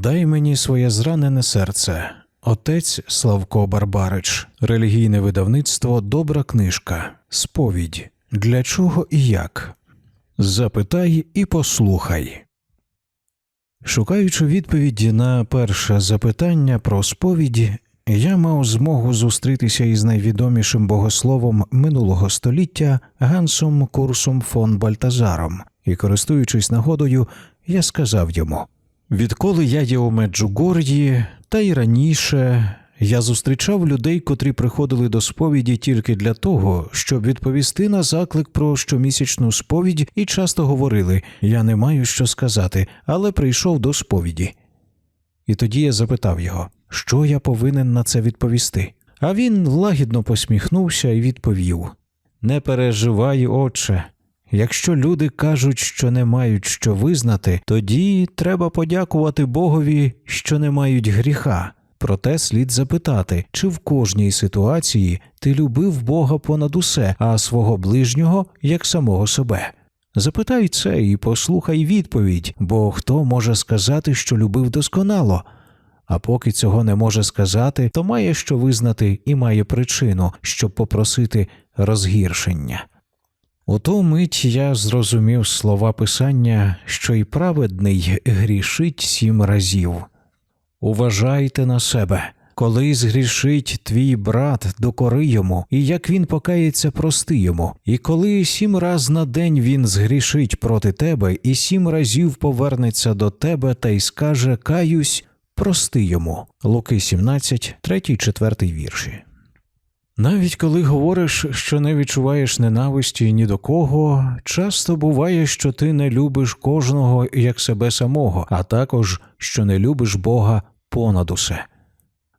Дай мені своє зранене серце. Отець Славко Барбарич, релігійне видавництво Добра книжка, сповідь. Для чого і як? Запитай і послухай. Шукаючи відповіді на перше запитання про сповідь, я мав змогу зустрітися із найвідомішим богословом минулого століття Гансом Курсом фон Бальтазаром, і, користуючись нагодою, я сказав йому: Відколи я є у Меджугор'ї, та й раніше я зустрічав людей, котрі приходили до сповіді тільки для того, щоб відповісти на заклик про щомісячну сповідь, і часто говорили: Я не маю що сказати, але прийшов до сповіді. І тоді я запитав його, що я повинен на це відповісти. А він лагідно посміхнувся і відповів: Не переживай, отче. Якщо люди кажуть, що не мають що визнати, тоді треба подякувати Богові, що не мають гріха. Проте слід запитати, чи в кожній ситуації ти любив Бога понад усе, а свого ближнього як самого себе. Запитай це і послухай відповідь, бо хто може сказати, що любив досконало. А поки цього не може сказати, то має що визнати і має причину, щоб попросити розгіршення. У ту мить я зрозумів слова писання, що й праведний грішить сім разів. Уважайте на себе. Коли згрішить твій брат, докори йому, і як він покається, прости йому. І коли сім раз на день він згрішить проти тебе, і сім разів повернеться до тебе та й скаже Каюсь, прости йому. Луки 17, 3, 4 вірші. Навіть коли говориш, що не відчуваєш ненависті ні до кого, часто буває, що ти не любиш кожного як себе самого, а також що не любиш Бога понад усе.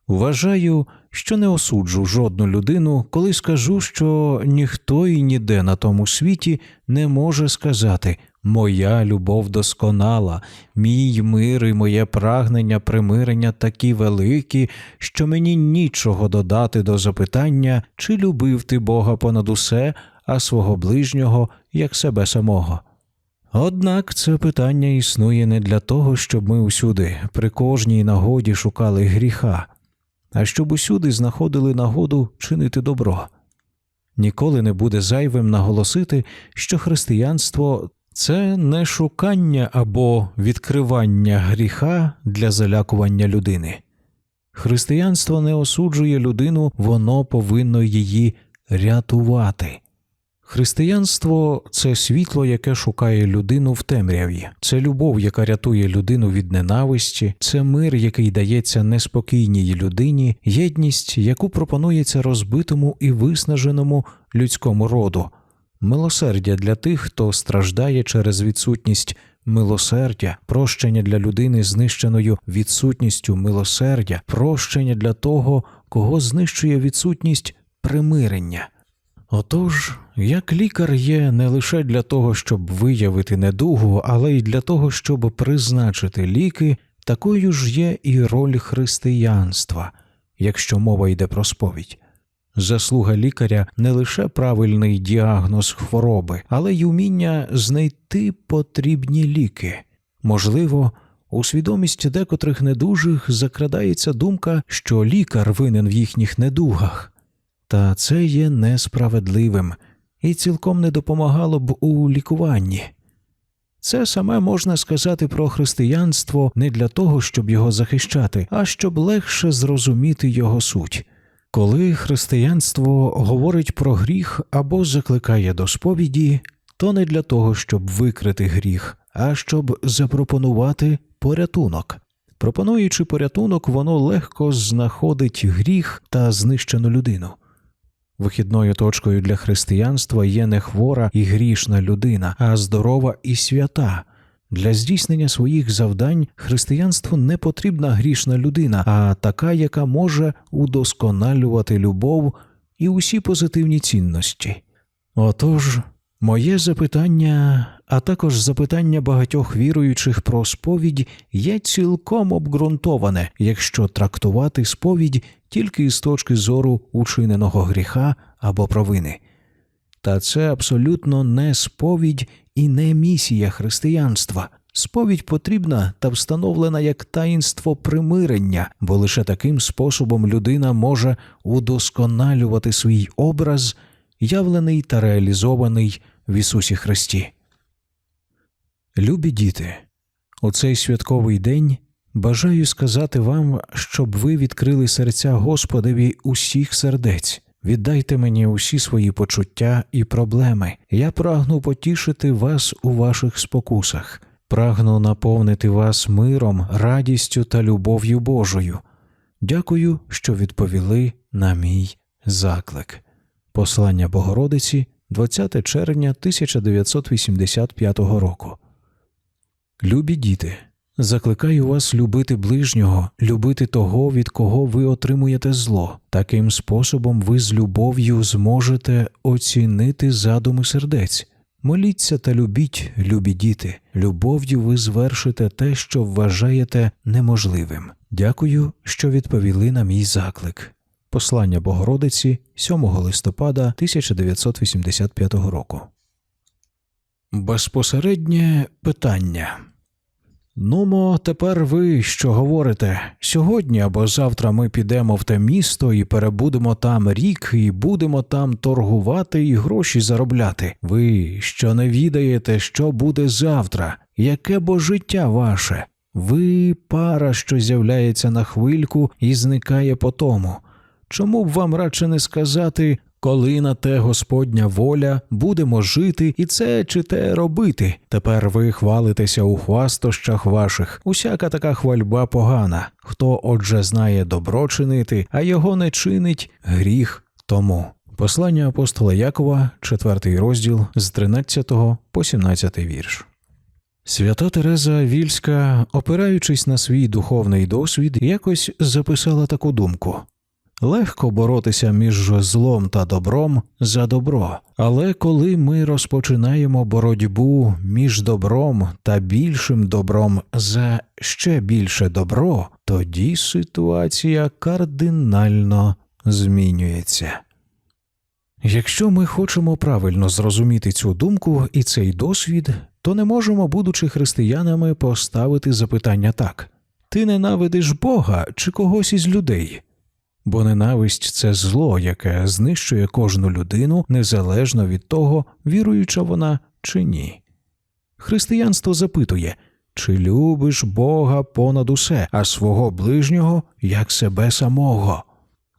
Вважаю, що не осуджу жодну людину, коли скажу, що ніхто і ніде на тому світі не може сказати Моя любов досконала, мій мир і моє прагнення примирення такі великі, що мені нічого додати до запитання, чи любив ти Бога понад усе, а свого ближнього як себе самого. Однак це питання існує не для того, щоб ми усюди, при кожній нагоді шукали гріха, а щоб усюди знаходили нагоду чинити добро. Ніколи не буде зайвим наголосити, що християнство це не шукання або відкривання гріха для залякування людини. Християнство не осуджує людину, воно повинно її рятувати. Християнство це світло, яке шукає людину в темряві, це любов, яка рятує людину від ненависті, це мир, який дається неспокійній людині, єдність, яку пропонується розбитому і виснаженому людському роду, милосердя для тих, хто страждає через відсутність милосердя, прощення для людини, знищеною відсутністю милосердя, прощення для того, кого знищує відсутність примирення. Отож, як лікар є не лише для того, щоб виявити недугу, але й для того, щоб призначити ліки, такою ж є і роль християнства, якщо мова йде про сповідь. Заслуга лікаря не лише правильний діагноз хвороби, але й уміння знайти потрібні ліки. Можливо, у свідомість декотрих недужих закрадається думка, що лікар винен в їхніх недугах. Та це є несправедливим і цілком не допомагало б у лікуванні. Це саме можна сказати про християнство не для того, щоб його захищати, а щоб легше зрозуміти його суть. Коли християнство говорить про гріх або закликає до сповіді, то не для того, щоб викрити гріх, а щоб запропонувати порятунок. Пропонуючи порятунок, воно легко знаходить гріх та знищену людину. Вихідною точкою для християнства є не хвора і грішна людина, а здорова і свята. Для здійснення своїх завдань християнству не потрібна грішна людина, а така, яка може удосконалювати любов і усі позитивні цінності. Отож, моє запитання, а також запитання багатьох віруючих про сповідь є цілком обґрунтоване, якщо трактувати сповідь тільки з точки зору учиненого гріха або провини. Та це абсолютно не сповідь і не місія християнства. Сповідь потрібна та встановлена як таїнство примирення, бо лише таким способом людина може удосконалювати свій образ, явлений та реалізований в Ісусі Христі. Любі діти, у цей святковий день бажаю сказати вам, щоб ви відкрили серця Господеві усіх сердець. Віддайте мені усі свої почуття і проблеми. Я прагну потішити вас у ваших спокусах, прагну наповнити вас миром, радістю та любов'ю Божою. Дякую, що відповіли на мій заклик. Послання Богородиці, 20 червня 1985 року. Любі діти, закликаю вас любити ближнього, любити того, від кого ви отримуєте зло. Таким способом ви з любов'ю зможете оцінити задуми сердець. Моліться та любіть, любі діти. Любов'ю ви звершите те, що вважаєте неможливим. Дякую, що відповіли на мій заклик. Послання Богородиці 7 листопада 1985 року. Безпосереднє питання. Нумо, тепер ви що говорите? Сьогодні або завтра ми підемо в те місто і перебудемо там рік, і будемо там торгувати і гроші заробляти. Ви що не відаєте, що буде завтра? Яке бо життя ваше? Ви пара, що з'являється на хвильку і зникає по тому. Чому б вам радше не сказати, коли на те Господня воля, будемо жити і це чи те робити? Тепер ви хвалитеся у хвастощах ваших. Усяка така хвальба погана. Хто отже знає добро чинити, а його не чинить гріх тому. Послання апостола Якова, 4 розділ з 13 по 17 вірш. Свята Тереза Вільська, опираючись на свій духовний досвід, якось записала таку думку. Легко боротися між злом та добром за добро, але коли ми розпочинаємо боротьбу між добром та більшим добром за ще більше добро, тоді ситуація кардинально змінюється. Якщо ми хочемо правильно зрозуміти цю думку і цей досвід, то не можемо, будучи християнами, поставити запитання так: ти ненавидиш Бога чи когось із людей? Бо ненависть це зло, яке знищує кожну людину незалежно від того, віруюча вона чи ні. Християнство запитує, чи любиш Бога понад усе, а свого ближнього як себе самого.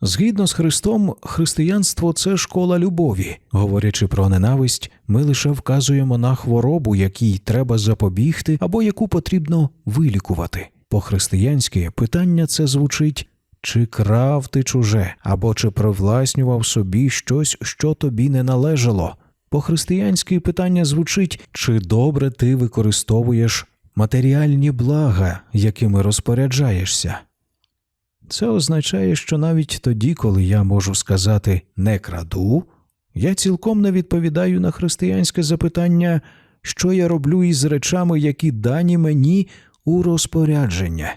Згідно з Христом, християнство це школа любові. Говорячи про ненависть, ми лише вказуємо на хворобу, якій треба запобігти або яку потрібно вилікувати. По-християнськи питання це звучить чи крав ти чуже, або чи привласнював собі щось, що тобі не належало. По-християнськи питання звучить, чи добре ти використовуєш матеріальні блага, якими розпоряджаєшся. Це означає, що навіть тоді, коли я можу сказати не краду, я цілком не відповідаю на християнське запитання, що я роблю із речами, які дані мені у розпорядження.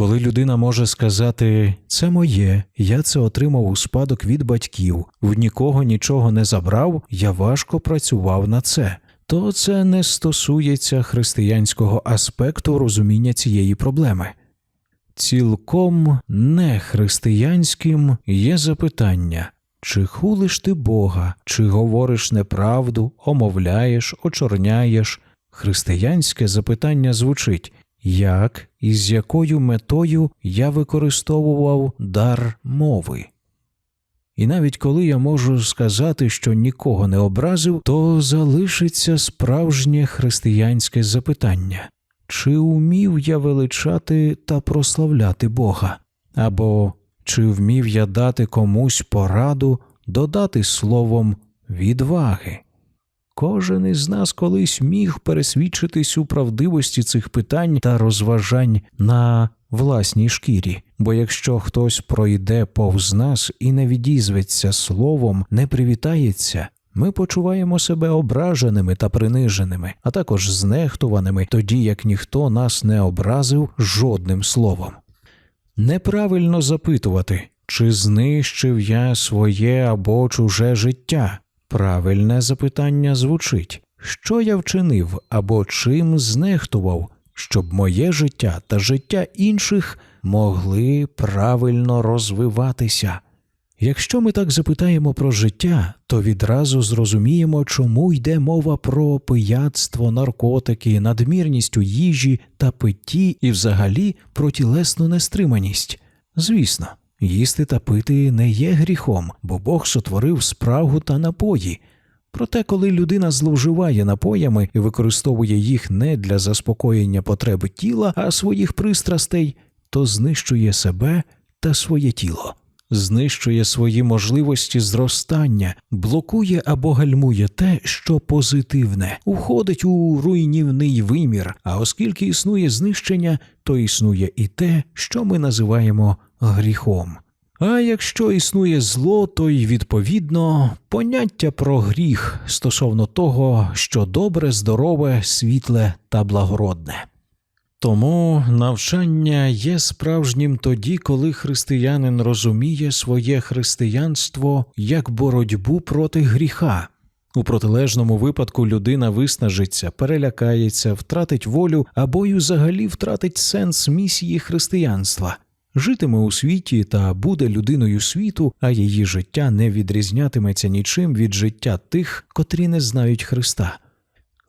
Коли людина може сказати це моє, я це отримав у спадок від батьків, в нікого нічого не забрав, я важко працював на це, то це не стосується християнського аспекту розуміння цієї проблеми. Цілком не християнським є запитання, чи хулиш ти Бога, чи говориш неправду, омовляєш, очорняєш. Християнське запитання звучить як і з якою метою я використовував дар мови. І навіть коли я можу сказати, що нікого не образив, то залишиться справжнє християнське запитання чи умів я величати та прославляти Бога, або чи вмів я дати комусь пораду, додати словом відваги. Кожен із нас колись міг пересвідчитись у правдивості цих питань та розважань на власній шкірі, бо якщо хтось пройде повз нас і не відізветься словом, не привітається, ми почуваємо себе ображеними та приниженими, а також знехтуваними, тоді як ніхто нас не образив жодним словом. Неправильно запитувати, чи знищив я своє або чуже життя. Правильне запитання звучить що я вчинив або чим знехтував, щоб моє життя та життя інших могли правильно розвиватися. Якщо ми так запитаємо про життя, то відразу зрозуміємо, чому йде мова про пияцтво, наркотики, надмірність у їжі та питті і взагалі про тілесну нестриманість. Звісно, їсти та пити не є гріхом, бо Бог сотворив спрагу та напої. Проте, коли людина зловживає напоями і використовує їх не для заспокоєння потреби тіла, а своїх пристрастей, то знищує себе та своє тіло, знищує свої можливості зростання, блокує або гальмує те, що позитивне, уходить у руйнівний вимір. А оскільки існує знищення, то існує і те, що ми називаємо гріхом. А якщо існує зло, то й відповідно поняття про гріх стосовно того, що добре, здорове, світле та благородне. Тому навчання є справжнім тоді, коли християнин розуміє своє християнство як боротьбу проти гріха. У протилежному випадку людина виснажиться, перелякається, втратить волю або й взагалі втратить сенс місії християнства. Житиме у світі та буде людиною світу, а її життя не відрізнятиметься нічим від життя тих, котрі не знають Христа.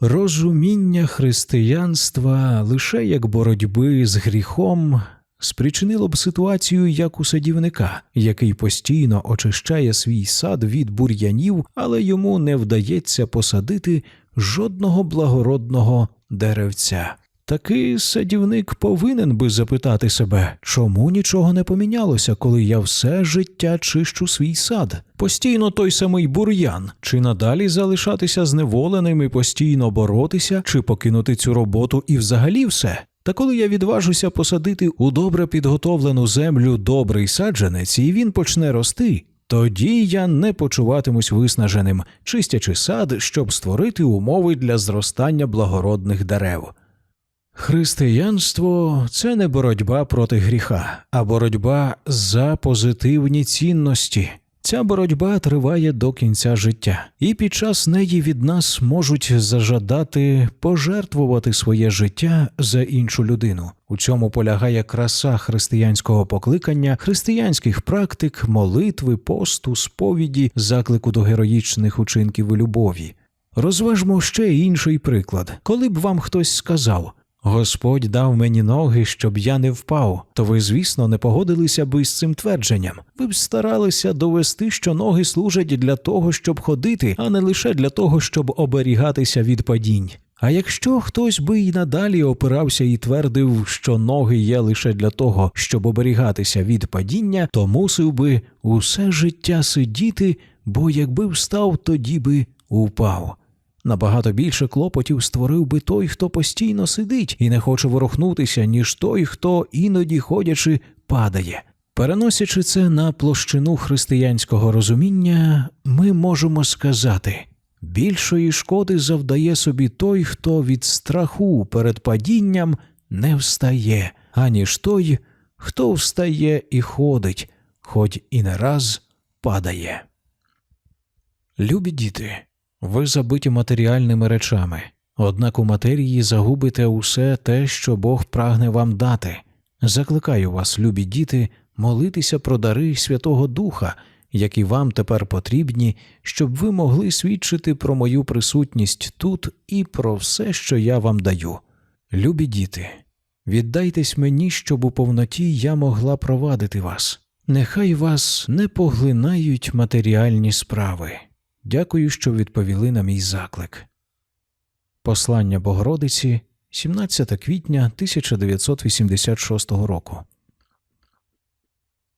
Розуміння християнства лише як боротьби з гріхом спричинило б ситуацію як у садівника, який постійно очищає свій сад від бур'янів, але йому не вдається посадити жодного благородного деревця. Такий садівник повинен би запитати себе, чому нічого не помінялося, коли я все життя чищу свій сад? Постійно той самий бур'ян, чи надалі залишатися зневоленим і постійно боротися, чи покинути цю роботу і взагалі все? Та коли я відважуся посадити у добре підготовлену землю добрий саджанець, і він почне рости, тоді я не почуватимусь виснаженим, чистячи сад, щоб створити умови для зростання благородних дерев. Християнство це не боротьба проти гріха, а боротьба за позитивні цінності. Ця боротьба триває до кінця життя, і під час неї від нас можуть зажадати пожертвувати своє життя за іншу людину. У цьому полягає краса християнського покликання, християнських практик, молитви, посту, сповіді, заклику до героїчних учинків і любові. Розважмо ще інший приклад, коли б вам хтось сказав. Господь дав мені ноги, щоб я не впав, то ви, звісно, не погодилися би з цим твердженням. Ви б старалися довести, що ноги служать для того, щоб ходити, а не лише для того, щоб оберігатися від падінь. А якщо хтось би й надалі опирався і твердив, що ноги є лише для того, щоб оберігатися від падіння, то мусив би усе життя сидіти, бо якби встав, тоді би упав. Набагато більше клопотів створив би той, хто постійно сидить і не хоче ворухнутися, ніж той, хто іноді ходячи падає. Переносячи це на площину християнського розуміння, ми можемо сказати більшої шкоди завдає собі той, хто від страху перед падінням не встає, аніж той, хто встає і ходить, хоч і не раз падає. Любі діти. Ви забиті матеріальними речами, однак у матерії загубите усе те, що Бог прагне вам дати. Закликаю вас, любі діти, молитися про дари Святого Духа, які вам тепер потрібні, щоб ви могли свідчити про мою присутність тут і про все, що я вам даю. Любі діти, віддайтесь мені, щоб у повноті я могла провадити вас. Нехай вас не поглинають матеріальні справи. Дякую, що відповіли на мій заклик. Послання Богородиці 17 квітня 1986 року.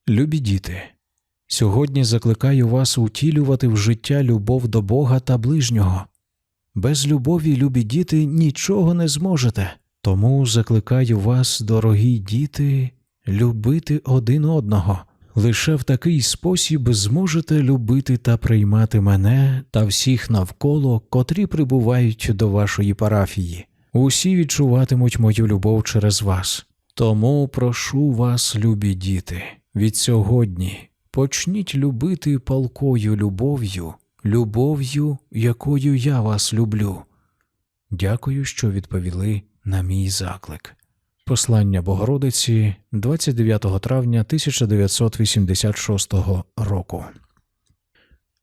Любі діти. Сьогодні закликаю вас утілювати в життя любов до Бога та ближнього. Без любові, любі діти, нічого не зможете. Тому закликаю вас, дорогі діти, любити один одного. Лише в такий спосіб зможете любити та приймати мене та всіх навколо, котрі прибувають до вашої парафії. Усі відчуватимуть мою любов через вас. Тому прошу вас, любі діти, від сьогодні почніть любити палкою любов'ю, любов'ю, якою я вас люблю. Дякую, що відповіли на мій заклик. Послання Богородиці 29 травня 1986 року.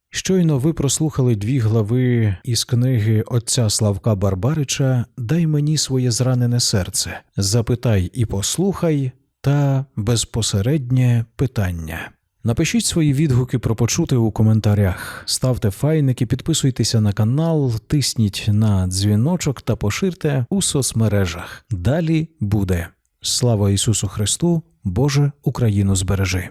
Щойно ви прослухали дві глави із книги отця Славка Барбарича Дай мені своє зранене серце, запитай і послухай та безпосереднє питання. Напишіть свої відгуки про почути у коментарях, ставте файники, підписуйтеся на канал, тисніть на дзвіночок та поширте у соцмережах. Далі буде. Слава Ісусу Христу! Боже Україну збережи!